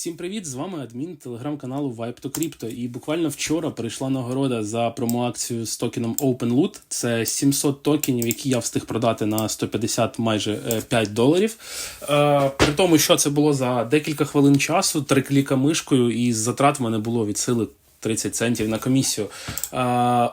Всім привіт! З вами адмін телеграм-каналу Vibe to Crypto. І буквально вчора прийшла нагорода за промоакцію з токеном OpenLoot. Це 700 токенів, які я встиг продати на 150 майже е, 5 доларів. Е, при тому, що це було за декілька хвилин часу, три кліка мишкою, і затрат в мене було від сили 30 центів на комісію.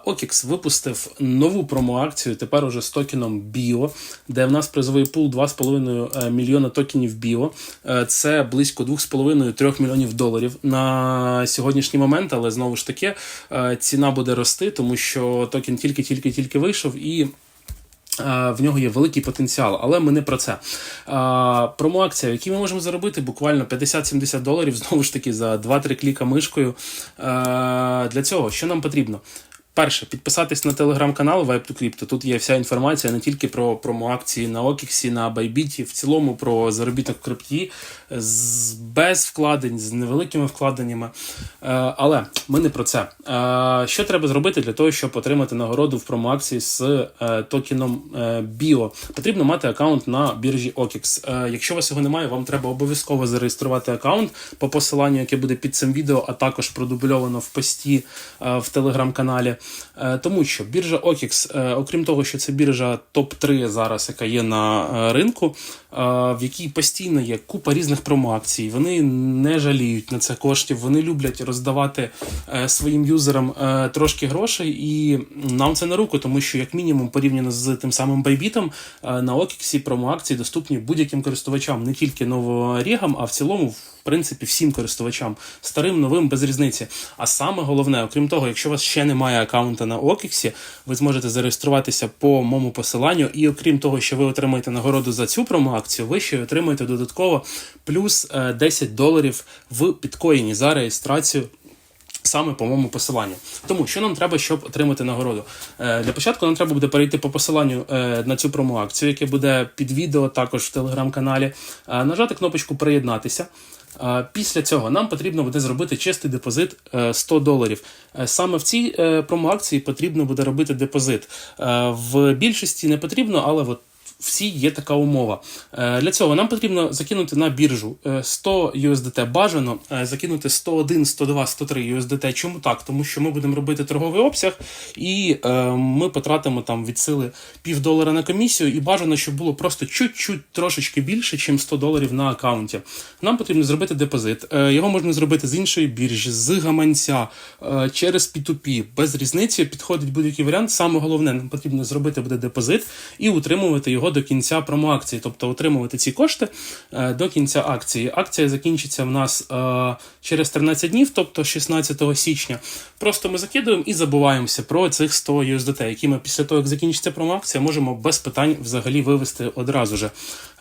Окікс випустив нову промоакцію, тепер уже з токеном Біо, де в нас призовий пул 2,5 мільйона токенів BIO. Е, Це близько 2,5-3 мільйонів доларів на сьогоднішній момент, але знову ж таки е, ціна буде рости, тому що токен тільки-тільки-тільки вийшов і. Е, В нього є великий потенціал, але ми не про це. Е, Промоакція, які ми можемо заробити буквально 50-70 доларів, знову ж таки, за 2-3 кліка мишкою. Е, Для цього що нам потрібно? Перше, підписатись на телеграм-канал Vibe to Crypto. Тут є вся інформація не тільки про промоакції на OKX, на Bybit, в цілому про заробіток в крипті з, без вкладень, з невеликими вкладеннями. Е, але ми не про це. Е, що треба зробити для того, щоб отримати нагороду в промоакції з е, токеном е, BIO? Потрібно мати аккаунт на біржі OKX. Е, якщо у вас його немає, вам треба обов'язково зареєструвати аккаунт по посиланню, яке буде під цим відео, а також продубльовано в пості е, в телеграм-каналі. Е, Тому що біржа OKX, е, окрім того, що це біржа топ-3 зараз, яка є на е, ринку, в якій постійно є купа різних промоакцій. Вони не жаліють на це коштів, вони люблять роздавати своїм юзерам трошки грошей, і нам це на руку, тому що, як мінімум, порівняно з тим самим Байбітом, на OKX промоакції доступні будь-яким користувачам, не тільки новорігам, а в цілому. В принципі, всім користувачам старим, новим без різниці. А саме головне, окрім того, якщо у вас ще немає аккаунта на OKX, ви зможете зареєструватися по моєму посиланню. І окрім того, що ви отримаєте нагороду за цю промоакцію, ви ще й отримаєте додатково плюс е, 10 доларів в біткоїні за реєстрацію. Саме по моєму посиланню. Тому що нам треба, щоб отримати нагороду. Е, для початку нам треба буде перейти по посиланню е, на цю промоакцію, яке буде під відео, також в телеграм-каналі, е, нажати кнопочку Приєднатися. Е, Після цього нам потрібно буде зробити чистий депозит е, 100 доларів. Е, Саме в цій е, промоакції потрібно буде робити депозит. Е, В більшості не потрібно, але от всі є така умова. Е, Для цього нам потрібно закинути на біржу е, 100 USDT бажано, е, закинути 101, 102, 103 USDT. Чому так? Тому що ми будемо робити торговий обсяг, і е, ми потратимо там від сили пів долара на комісію, і бажано, щоб було просто чуть-чуть трошечки більше, ніж 100 доларів на аккаунті. Нам потрібно зробити депозит. Е, Його можна зробити з іншої біржі, з гаманця, е, через P2P. Без різниці підходить будь-який варіант. Саме головне, нам потрібно зробити буде депозит і утримувати його до кінця промоакції, тобто отримувати ці кошти е, до кінця акції. Акція закінчиться в нас е, через 13 днів, тобто 16 січня. Просто ми закидуємо і забуваємося про цих 100 USDT, які ми після того, як закінчиться промоакція, можемо без питань взагалі вивести одразу же.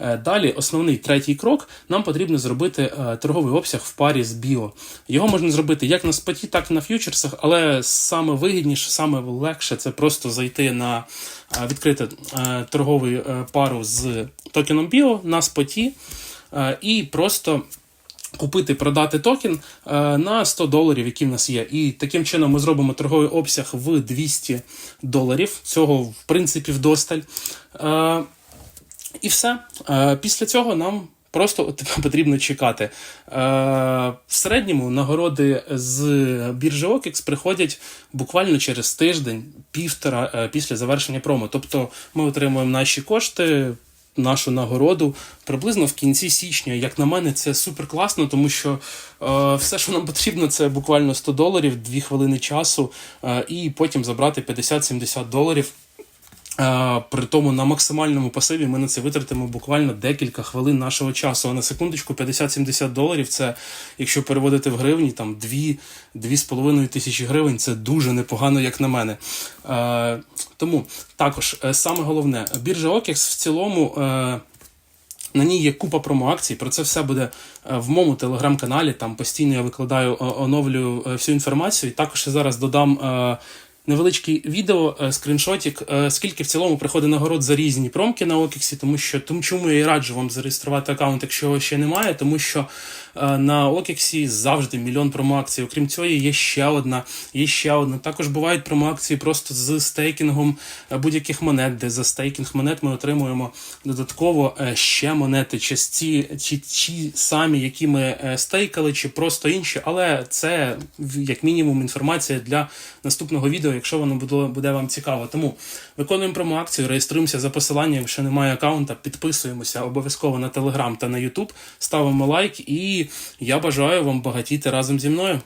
Е, Далі, основний третій крок, нам потрібно зробити торговий обсяг в парі з біо. Його можна зробити як на споті, так і на ф'ючерсах, але саме вигідніше, саме легше це просто зайти на відкрити торгову е, пару з токеном біо на споті е, і просто. Купити, продати токен е, на 100 доларів, які в нас є. І таким чином ми зробимо торговий обсяг в 200 доларів. Цього, в принципі, вдосталь. Е, і все. Е, Після цього нам просто от потрібно чекати. Е, В середньому нагороди з біржі OKX приходять буквально через тиждень, півтора е, після завершення промо. Тобто ми отримуємо наші кошти. Нашу нагороду приблизно в кінці січня. Як на мене, це супер класно, тому що е, все, що нам потрібно, це буквально 100 доларів, 2 хвилини часу, е, і потім забрати 50-70 доларів. Е, При тому на максимальному пасиві ми на це витратимо буквально декілька хвилин нашого часу. А на секундочку 50-70 доларів це, якщо переводити в гривні, там 2-2,5 тисячі гривень це дуже непогано, як на мене. Е, Тому також е, саме головне, біржа OKX в цілому. на ній є купа промоакцій. Про це все буде в моєму телеграм-каналі. Там постійно я викладаю, оновлюю всю інформацію. І також я зараз додам невеличкий відео, е, скріншотик, е, скільки в цілому приходить нагород за різні промки на OKX, тому що тому чому я і раджу вам зареєструвати аккаунт, якщо його ще немає, тому що Е, На OKX завжди мільйон промоакцій. Окрім цього, є ще одна, є ще одна. Також бувають промоакції просто з стейкінгом будь-яких монет, де за стейкінг монет ми отримуємо додатково ще монети, чи ці, чи ті самі, які ми стейкали, чи просто інші. Але це як мінімум інформація для наступного відео, якщо воно буде, вам цікаво. Тому виконуємо промоакцію, реєструємося за посиланням, якщо немає аккаунта, підписуємося обов'язково на Телеграм та на Ютуб, ставимо лайк, і я бажаю вам багатіти разом зі мною.